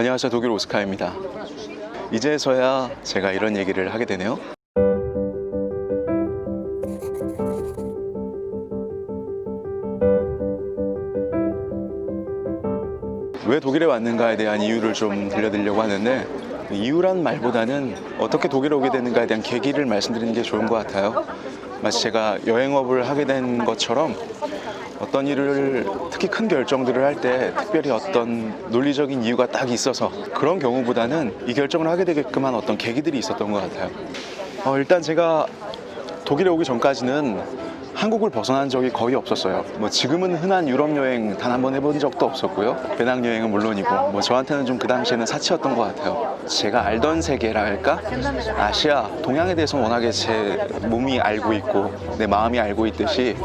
안녕하세요. 독일 오스카입니다. 이제서야 제가 이런 얘기를 하게 되네요. 왜 독일에 왔는가에 대한 이유를 좀 들려드리려고 하는데 이유란 말보다는 어떻게 독일에 오게 되는가에 대한 계기를 말씀드리는 게 좋은 것 같아요. 마치 제가 여행업을 하게 된 것처럼 어떤 일을 특히 큰 결정들을 할 때 특별히 어떤 논리적인 이유가 딱 있어서 그런 경우보다는 이 결정을 하게 되게끔 한 어떤 계기들이 있었던 것 같아요. 어, 일단 제가 독일에 오기 전까지는 한국을 벗어난 적이 거의 없었어요. 뭐 지금은 흔한 유럽 여행 단 한 번 해본 적도 없었고요. 배낭 여행은 물론이고 뭐 저한테는 좀 그 당시에는 사치였던 것 같아요. 제가 알던 세계라 할까? 아시아, 동양에 대해서 워낙에 제 몸이 알고 있고 내 마음이 알고 있듯이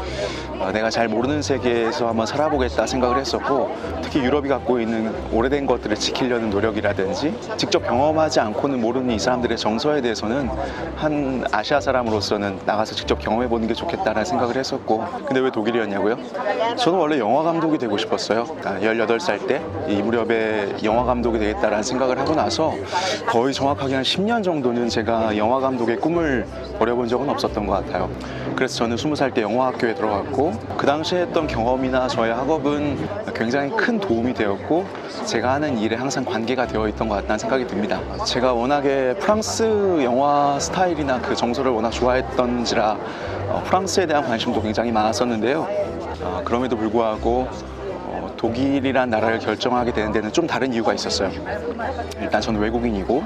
어, 내가 잘 모르는 세계에서 한번 살아보겠다 생각을 했었고 특히 유럽이 갖고 있는 오래된 것들을 지키려는 노력이라든지 직접 경험하지 않고는 모르는 이 사람들의 정서에 대해서는 한 아시아 사람으로서는 나가서 직접 경험해 보는 게 좋겠다라는 생각을 했었고 근데 왜 독일이었냐고요? 저는 원래 영화 감독이 되고 싶었어요. 아, 18살 때 이 무렵에 영화 감독이 되겠다라는 생각을 하고 나서 거의 정확하게 한 10년 정도는 제가 영화 감독의 꿈을 버려본 적은 없었던 것 같아요. 그래서 저는 20살 때 영화학교에 들어갔고 그 당시에 했던 경험이나 저의 학업은 굉장히 큰 도움이 되었고 제가 하는 일에 항상 관계가 되어 있던 것 같다는 생각이 듭니다. 제가 워낙에 프랑스 영화 스타일이나 그 정서를 워낙 좋아했던지라 어, 프랑스에 대한 관심도 굉장히 많았었는데요. 어, 그럼에도 불구하고 어, 독일이란 나라를 결정하게 되는 데는 좀 다른 이유가 있었어요. 일단 저는 외국인이고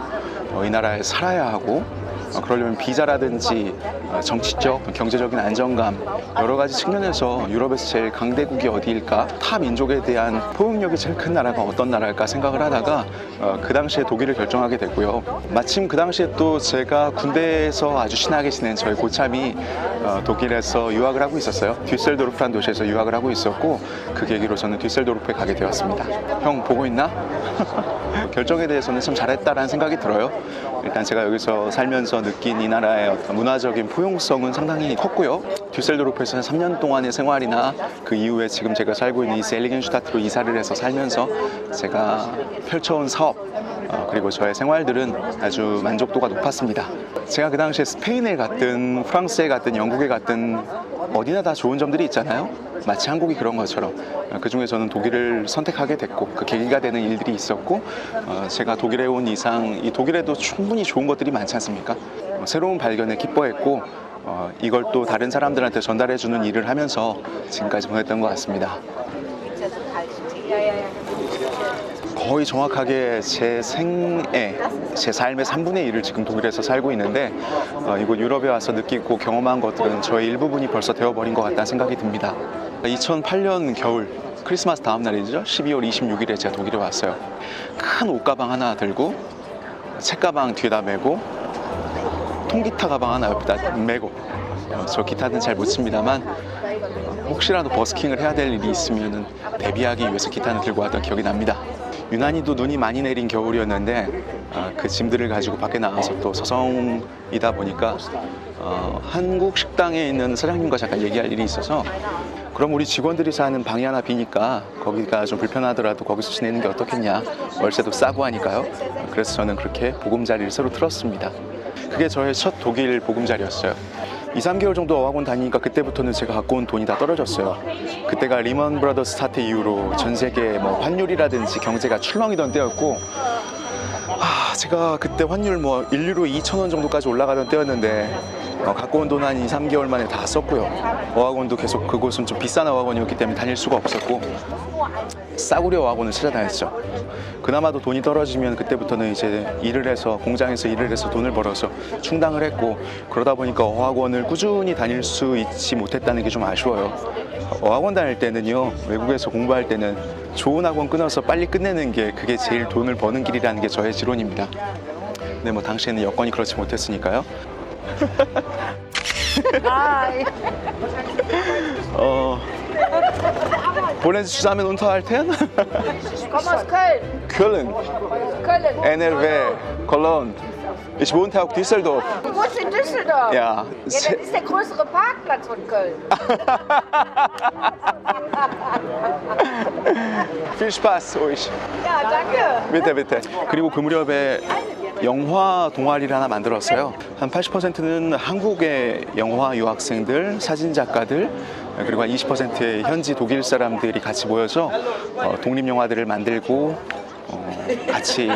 어, 이 나라에 살아야 하고 어, 그러려면 비자라든지 어, 정치적, 경제적인 안정감 여러 가지 측면에서 유럽에서 제일 강대국이 어디일까? 타 민족에 대한 포용력이 제일 큰 나라가 어떤 나라일까 생각을 하다가 어, 그 당시에 독일을 결정하게 됐고요. 마침 그 당시에 또 제가 군대에서 아주 친하게 지낸 저희 고참이 어, 독일에서 유학을 하고 있었어요. 듀셀도르프란 도시에서 유학을 하고 있었고 그 계기로 저는 듀셀도르프에 가게 되었습니다. 형 보고 있나? 결정에 대해서는 참 잘했다라는 생각이 들어요. 일단 제가 여기서 살면서 느낀 이 나라의 어떤 문화적인 포용성은 상당히 컸고요. 듀셀도르프에서 한 3년 동안의 생활이나 그 이후에 지금 제가 살고 있는 이 셀리겐슈타트로 이사를 해서 살면서 제가 펼쳐온 사업 어, 그리고 저의 생활들은 아주 만족도가 높았습니다. 제가 그 당시에 스페인에 갔든 프랑스에 갔든 영국에 갔든 어디나 다 좋은 점들이 있잖아요. 마치 한국이 그런 것처럼 그 중에 저는 독일을 선택하게 됐고 그 계기가 되는 일들이 있었고 어, 제가 독일에 온 이상 이 독일에도 충분히 좋은 것들이 많지 않습니까? 어, 새로운 발견에 기뻐했고 어, 이걸 또 다른 사람들한테 전달해주는 일을 하면서 지금까지 보냈던 것 같습니다. 거의 정확하게 제 생애, 제 삶의 3분의 1을 지금 독일에서 살고 있는데 어, 이곳 유럽에 와서 느끼고 경험한 것들은 저의 일부분이 벌써 되어버린 것 같다는 생각이 듭니다. 2008년 겨울 크리스마스 다음 날이죠. 12월 26일에 제가 독일에 왔어요. 큰 옷가방 하나 들고 책가방 뒤에다 메고 통기타 가방 하나 옆에다 메고 어, 저 기타는 잘 못 칩니다만 혹시라도 버스킹을 해야 될 일이 있으면 대비하기 위해서 기타는 들고 왔던 기억이 납니다. 유난히도 눈이 많이 내린 겨울이었는데 아, 그 짐들을 가지고 밖에 나가서 또 서성이다 보니까 어, 한국 식당에 있는 사장님과 잠깐 얘기할 일이 있어서 그럼 우리 직원들이 사는 방이 하나 비니까 거기가 좀 불편하더라도 거기서 지내는 게 어떻겠냐. 월세도 싸고 하니까요. 그래서 저는 그렇게 보금자리를 새로 틀었습니다. 그게 저의 첫 독일 보금자리였어요 2, 3개월 정도 어학원 다니니까 그때부터는 제가 갖고 온 돈이 다 떨어졌어요. 그때가 리먼 브라더스 사태 이후로 전 세계 뭐 환율이라든지 경제가 출렁이던 때였고 아, 제가 그때 환율 뭐 1유로 2,000원 정도까지 올라가던 때였는데 어, 갖고 온 돈 한 2, 3개월 만에 다 썼고요. 어학원도 계속 그곳은 좀 비싼 어학원이었기 때문에 다닐 수가 없었고 싸구려 어학원을 찾아다녔죠. 그나마도 돈이 떨어지면 그때부터는 이제 일을 해서 공장에서 일을 해서 돈을 벌어서 충당을 했고 그러다 보니까 어학원을 꾸준히 다닐 수 있지 못했다는 게 좀 아쉬워요. 어학원 다닐 때는요 외국에서 공부할 때는 좋은 학원 끊어서 빨리 끝내는 게 그게 제일 돈을 버는 길이라는 게 저의 지론입니다. 근데 뭐 당시에는 여건이 그렇지 못했으니까요. 어, 보낸 zusammen unterhalten? Ich komme aus Köln. Köln, Köln. NRW, Cologne. Ich wohnte auch Düsseldorf. Du wohnst in Düsseldorf? Ja. Ja, das ist der größere Parkplatz von Köln. Viel Spaß euch. Ja, danke. 밑에 밑에. 그리고 그 무렵에 영화 동아리를 하나 만들었어요. 한 80%는 한국의 영화 유학생들, 사진 작가들, 그리고 한 20%의 현지 독일 사람들이 같이 모여서 어, 독립 영화들을 만들고 어, 같이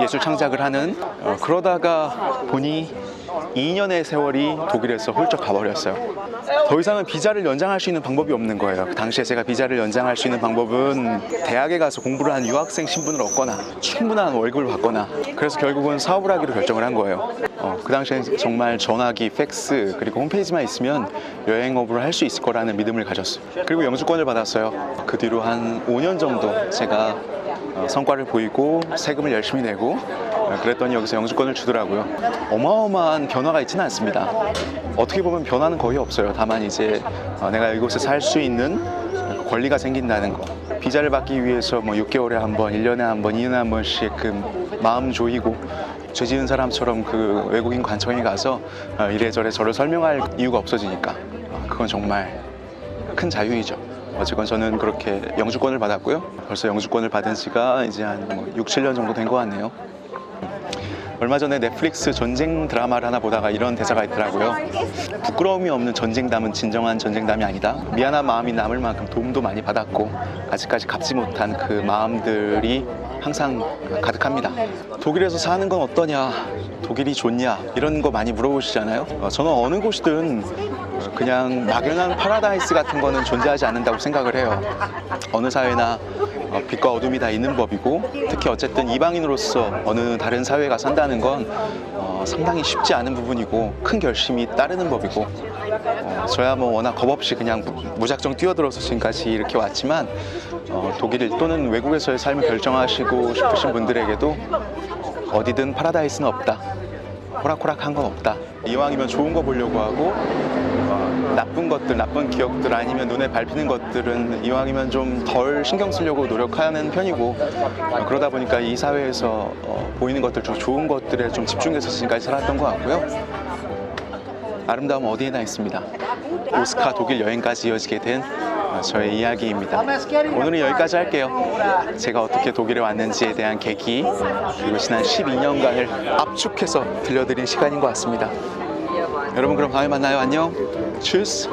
예술 창작을 하는 어, 그러다가 보니 2년의 세월이 독일에서 훌쩍 가버렸어요. 더 이상은 비자를 연장할 수 있는 방법이 없는 거예요. 그 당시에 제가 비자를 연장할 수 있는 방법은 대학에 가서 공부를 한 유학생 신분을 얻거나 충분한 월급을 받거나 그래서 결국은 사업을 하기로 결정을 한 거예요. 어, 그 당시엔 정말 전화기, 팩스 그리고 홈페이지만 있으면 여행업을 할 수 있을 거라는 믿음을 가졌어요. 그리고 영주권을 받았어요. 그 뒤로 한 5년 정도 제가 어, 성과를 보이고 세금을 열심히 내고 어, 그랬더니 여기서 영주권을 주더라고요. 어마어마한 변화가 있지는 않습니다. 어떻게 보면 변화는 거의 없어요. 다만 이제 어, 내가 이곳에 살 수 있는 권리가 생긴다는 거. 비자를 받기 위해서 뭐 6개월에 한 번, 1년에 한 번, 2년에 한 번씩 그 마음 조이고 죄 지은 사람처럼 그 외국인 관청에 가서 어, 이래저래 저를 설명할 이유가 없어지니까 어, 그건 정말 큰 자유이죠. 어쨌건 저는 그렇게 영주권을 받았고요. 벌써 영주권을 받은 지가 이제 한 6, 7년 정도 된 것 같네요. 얼마 전에 넷플릭스 전쟁 드라마를 하나 보다가 이런 대사가 있더라고요. 부끄러움이 없는 전쟁담은 진정한 전쟁담이 아니다. 미안한 마음이 남을 만큼 도움도 많이 받았고 아직까지 갚지 못한 그 마음들이 항상 가득합니다. 독일에서 사는 건 어떠냐? 독일이 좋냐? 이런 거 많이 물어보시잖아요. 어, 저는 어느 곳이든 그냥 막연한 파라다이스 같은 거는 존재하지 않는다고 생각을 해요. 어느 사회나 어, 빛과 어둠이 다 있는 법이고 특히 어쨌든 이방인으로서 어느 다른 사회가 산다는 건 어, 상당히 쉽지 않은 부분이고 큰 결심이 따르는 법이고 어, 저야 뭐 워낙 겁 없이 그냥 무- 무작정 뛰어들어서 지금까지 이렇게 왔지만 어, 독일 또는 외국에서의 삶을 결정하시고 싶으신 분들에게도 어디든 파라다이스는 없다. 호락호락한 건 없다. 이왕이면 좋은 거 보려고 하고 어, 나쁜 것들, 나쁜 기억들 아니면 눈에 밟히는 것들은 이왕이면 좀 덜 신경 쓰려고 노력하는 편이고 어, 그러다 보니까 이 사회에서 어, 보이는 것들 중 좋은 것들에 좀 집중해서 지금까지 살았던 것 같고요. 아름다움은 어디에나 있습니다. 오스카 독일 여행까지 이어지게 된 어, 저의 이야기입니다. 오늘은 여기까지 할게요. 제가 어떻게 독일에 왔는지에 대한 계기 그리고 지난 12년간을 압축해서 들려드린 시간인 것 같습니다. 여러분 그럼 다음에 만나요. 안녕. 추스.